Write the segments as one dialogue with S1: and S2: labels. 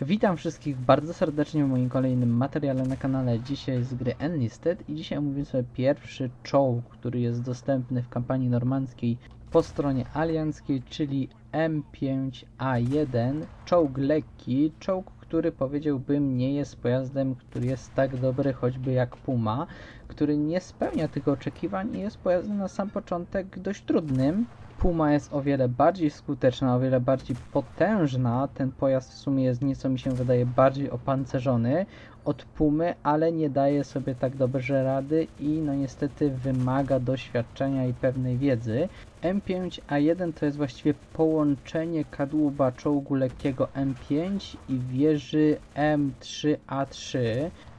S1: Witam wszystkich bardzo serdecznie w moim kolejnym materiale na kanale. Dzisiaj z gry Enlisted i dzisiaj omówię sobie pierwszy czołg, który jest dostępny w kampanii normandzkiej po stronie alianckiej, czyli M5A1, czołg lekki, czołg, który powiedziałbym nie jest pojazdem, który jest tak dobry choćby jak Puma, który nie spełnia tych oczekiwań i jest pojazdem na sam początek dość trudnym, Puma jest o wiele bardziej skuteczna, o wiele bardziej potężna. Ten pojazd w sumie jest nieco mi się wydaje bardziej opancerzony od Pumy, ale nie daje sobie tak dobrze rady i no niestety wymaga doświadczenia i pewnej wiedzy. M5A1 to jest właściwie połączenie kadłuba czołgu lekkiego M5 i wieży M3A3.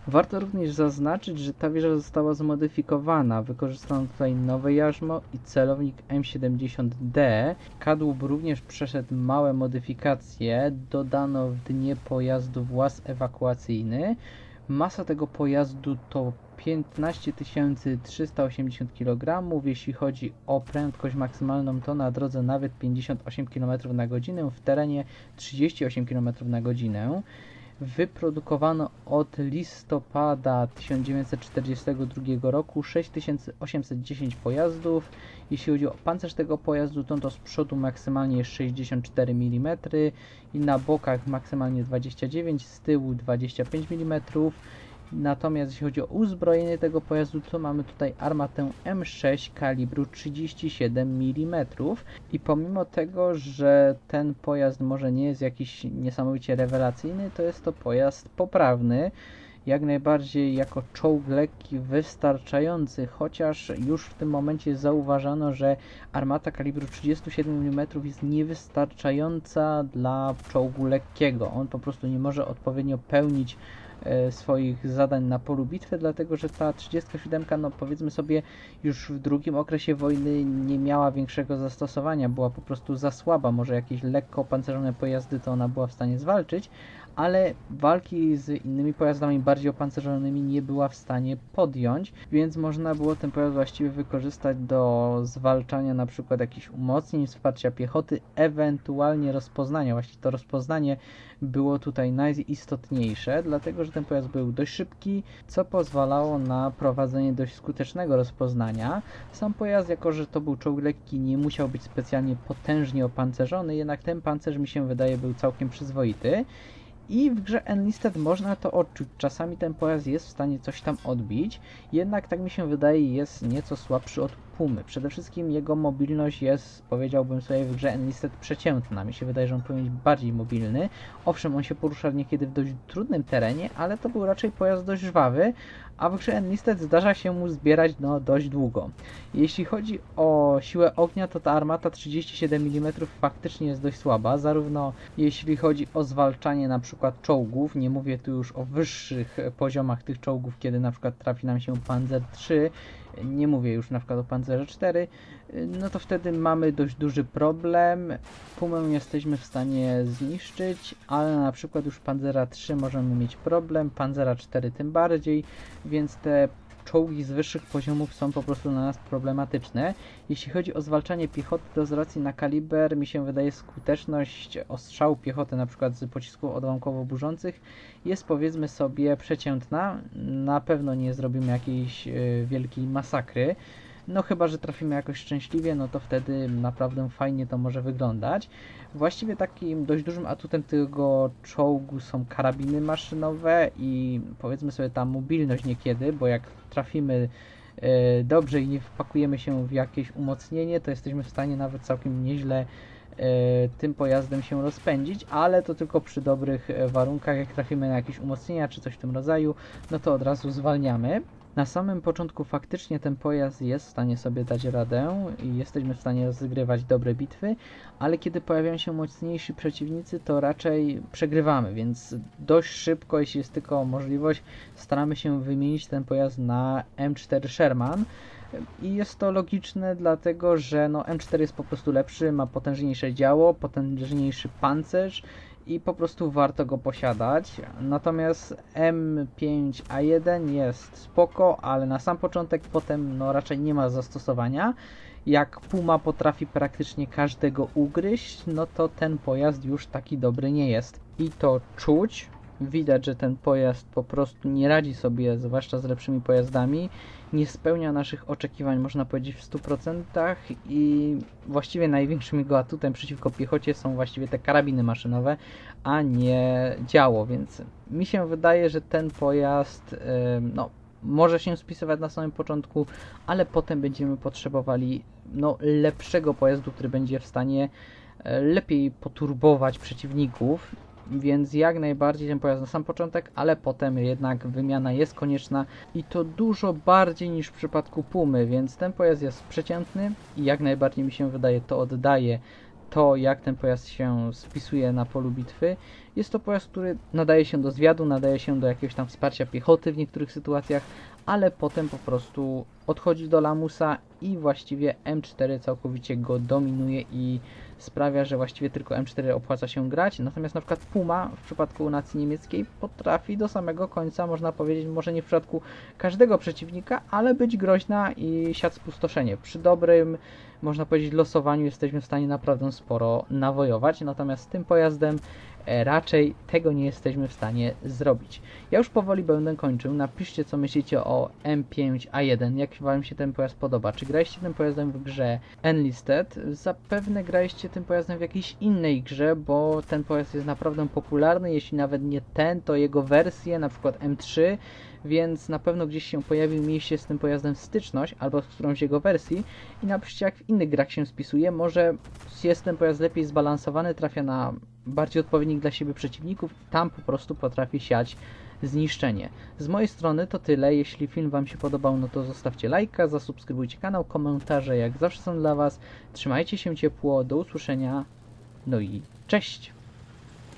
S1: Warto również zaznaczyć, że ta wieża została zmodyfikowana. Wykorzystano tutaj nowe jarzmo i celownik M70D. Kadłub również przeszedł małe modyfikacje. Dodano w dnie pojazdu włas ewakuacyjny. Masa tego pojazdu to 15 380 kg. Jeśli chodzi o prędkość maksymalną, to na drodze nawet 58 km na godzinę, w terenie 38 km na godzinę wyprodukowano od listopada 1942 roku 6810 pojazdów. Jeśli chodzi o pancerz tego pojazdu, to, to z przodu maksymalnie 64 mm i na bokach maksymalnie 29, z tyłu 25 mm. Natomiast jeśli chodzi o uzbrojenie tego pojazdu, to mamy tutaj armatę M6 kalibru 37 mm i pomimo tego, że ten pojazd może nie jest jakiś niesamowicie rewelacyjny, to jest to pojazd poprawny jak najbardziej jako czołg lekki wystarczający, chociaż już w tym momencie zauważano, że armata kalibru 37 mm jest niewystarczająca dla czołgu lekkiego. On po prostu nie może odpowiednio pełnić swoich zadań na polu bitwy, dlatego że ta 37, no powiedzmy sobie, już w drugim okresie wojny nie miała większego zastosowania, była po prostu za słaba. Może jakieś lekko opancerzone pojazdy to ona była w stanie zwalczyć, ale walki z innymi pojazdami bardziej opancerzonymi nie była w stanie podjąć, więc można było ten pojazd właściwie wykorzystać do zwalczania na przykład jakichś umocnień, wsparcia piechoty, ewentualnie rozpoznania. Właściwie to rozpoznanie było tutaj najistotniejsze, dlatego że ten pojazd był dość szybki, co pozwalało na prowadzenie dość skutecznego rozpoznania. Sam pojazd, jako że to był czołg lekki, nie musiał być specjalnie potężnie opancerzony, jednak ten pancerz mi się wydaje był całkiem przyzwoity. I w grze Enlisted można to odczuć. Czasami ten pojazd jest w stanie coś tam odbić, jednak tak mi się wydaje jest nieco słabszy od Pumy. Przede wszystkim jego mobilność jest, powiedziałbym sobie, w grze Enlisted przeciętna. Mi się wydaje, że on powinien być bardziej mobilny. Owszem, on się porusza niekiedy w dość trudnym terenie, ale to był raczej pojazd dość żwawy, a w grze Enlisted zdarza się mu zbierać no, dość długo. Jeśli chodzi o siłę ognia, to ta armata 37 mm faktycznie jest dość słaba, zarówno jeśli chodzi o zwalczanie na przykład czołgów, nie mówię tu już o wyższych poziomach tych czołgów, kiedy na przykład trafi nam się Panzer III, nie mówię już na przykład o Panzerze 4, no to wtedy mamy dość duży problem. Pumę jesteśmy w stanie zniszczyć, ale na przykład już Panzera 3 możemy mieć problem, Panzera 4 tym bardziej, więc te czołgi z wyższych poziomów są po prostu dla nas problematyczne. Jeśli chodzi o zwalczanie piechoty, to z racji na kaliber mi się wydaje skuteczność ostrzału piechoty na przykład z pocisków odłamkowo-burzących jest powiedzmy sobie przeciętna. Na pewno nie zrobimy jakiejś y, wielkiej masakry. No chyba, że trafimy jakoś szczęśliwie, no to wtedy naprawdę fajnie to może wyglądać. Właściwie takim dość dużym atutem tego czołgu są karabiny maszynowe i powiedzmy sobie ta mobilność niekiedy, bo jak trafimy e, dobrze i nie wpakujemy się w jakieś umocnienie, to jesteśmy w stanie nawet całkiem nieźle e, tym pojazdem się rozpędzić, ale to tylko przy dobrych e, warunkach, jak trafimy na jakieś umocnienia czy coś w tym rodzaju, no to od razu zwalniamy. Na samym początku faktycznie ten pojazd jest w stanie sobie dać radę i jesteśmy w stanie rozgrywać dobre bitwy, ale kiedy pojawiają się mocniejsi przeciwnicy, to raczej przegrywamy, więc dość szybko, jeśli jest tylko możliwość, staramy się wymienić ten pojazd na M4 Sherman. I jest to logiczne, dlatego że no, M4 jest po prostu lepszy, ma potężniejsze działo, potężniejszy pancerz i po prostu warto go posiadać. Natomiast M5A1 jest spoko, ale na sam początek potem no raczej nie ma zastosowania. Jak Puma potrafi praktycznie każdego ugryźć, no to ten pojazd już taki dobry nie jest. i to czuć. Widać, że ten pojazd po prostu nie radzi sobie, zwłaszcza z lepszymi pojazdami. Nie spełnia naszych oczekiwań, można powiedzieć, w 100% i właściwie największym jego atutem przeciwko piechocie są właściwie te karabiny maszynowe, a nie działo, więc mi się wydaje, że ten pojazd em, no, może się spisywać na samym początku, ale potem będziemy potrzebowali no, lepszego pojazdu, który będzie w stanie e, lepiej poturbować przeciwników. Więc jak najbardziej ten pojazd na sam początek, ale potem jednak wymiana jest konieczna i to dużo bardziej niż w przypadku Pumy, więc ten pojazd jest przeciętny i jak najbardziej mi się wydaje to oddaje to, jak ten pojazd się spisuje na polu bitwy. Jest to pojazd, który nadaje się do zwiadu, nadaje się do jakiegoś tam wsparcia piechoty w niektórych sytuacjach, ale potem po prostu odchodzi do lamusa i właściwie M4 całkowicie go dominuje i sprawia, że właściwie tylko M4 opłaca się grać. Natomiast na przykład Puma w przypadku nacji niemieckiej potrafi do samego końca, można powiedzieć, może nie w przypadku każdego przeciwnika, ale być groźna i siać spustoszenie. Przy dobrym, można powiedzieć, losowaniu jesteśmy w stanie naprawdę sporo nawojować. Natomiast tym pojazdem raczej tego nie jesteśmy w stanie zrobić. Ja już powoli będę kończył. Napiszcie, co myślicie o M5A1. Jak Wam się ten pojazd podoba? Czy graliście tym pojazdem w grze Enlisted? Zapewne graliście tym pojazdem w jakiejś innej grze, bo ten pojazd jest naprawdę popularny. Jeśli nawet nie ten, to jego wersje, na przykład M3, więc na pewno gdzieś się pojawił, mieliście z tym pojazdem styczność, albo z którąś jego wersji i napiszcie, jak w innych grach się spisuje. Może jest ten pojazd lepiej zbalansowany, trafia na bardziej odpowiednich dla siebie przeciwników, tam po prostu potrafi siać zniszczenie. Z mojej strony to tyle. Jeśli film Wam się podobał, no to zostawcie lajka, zasubskrybujcie kanał, komentarze jak zawsze są dla Was. Trzymajcie się ciepło, do usłyszenia, no i cześć!